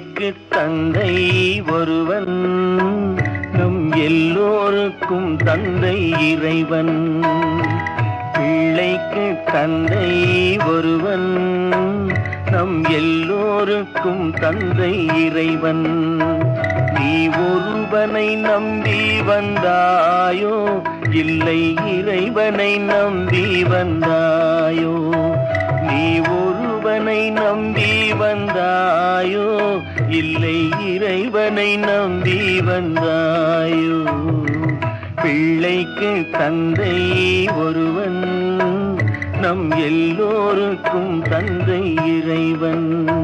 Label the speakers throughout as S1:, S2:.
S1: தாய்க்கு தந்தை ஒருவன். நம் எல்லோருக்கும் தந்தை இறைவன். பிள்ளைக்கு தந்தை ஒருவன். நம் எல்லோருக்கும் தந்தை இறைவன். நீ ஒருவனை நம்பி வந்தாயோ? இல்லை இறைவனை நம்பி வந்தாயோ? நீ ஒரு இறைவனை நம்பி வந்தாயோ? இல்லை இறைவனை நம்பி வந்தாயோ? பிள்ளைக்கு தந்தை ஒருவன் நம் எல்லோருக்கும் தந்தை இறைவன்.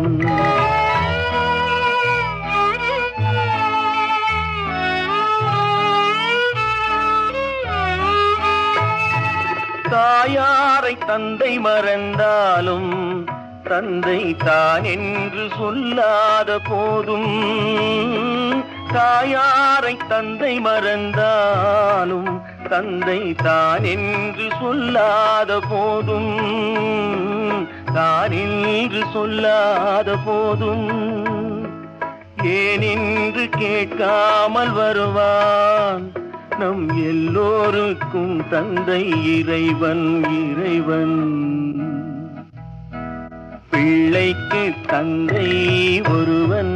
S1: தாயாரை தந்தை மறந்தாலும் தந்தை தான் என்று சொல்லாத போதும் தாயாரை தந்தை மறந்தாலும் தந்தை தான் என்று சொல்லாத போதும் தான் என்று சொல்லாத போதும் ஏனென்று கேட்காமல் வருவான் நம் எல்லோருக்கும் தந்தை இறைவன் இறைவன். பிள்ளைக்கு தந்தை ஒருவன்.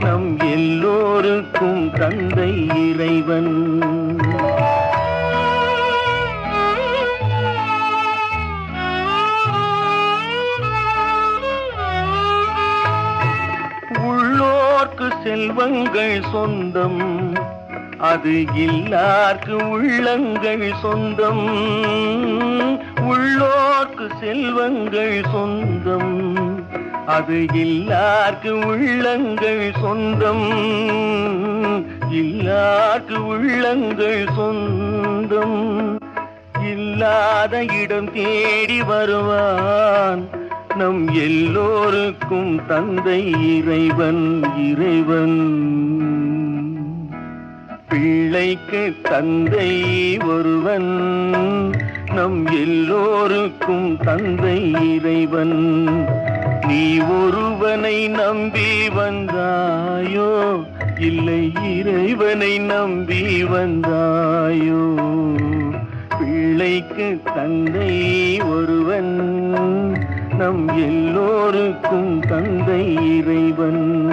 S1: நம் எல்லோருக்கும் தந்தை இறைவன். உள்ளோர்க்கு செல்வங்கள் சொந்தம். அது இல்லார்க்கு உள்ளங்கள் சொந்தம். உள்ளோர்க்கு செல்வங்கள் சொந்தம். அது இல்லார்க்கு உள்ளங்கள் சொந்தம். இல்லார்க்கு உள்ளங்கள் சொந்தம். இல்லாத இடம் தேடி வருவான். நம் எல்லோருக்கும் தந்தை இறைவன் இறைவன். பிள்ளைக்கு தந்தை ஒருவன். நம் எல்லோருக்கும் தந்தை இறைவன். நீ ஒருவனை நம்பி வந்தாயோ? இல்லை இறைவனை நம்பி வந்தாயோ? பிள்ளைக்கு தந்தை ஒருவன். நம் எல்லோருக்கும் தந்தை இறைவன்.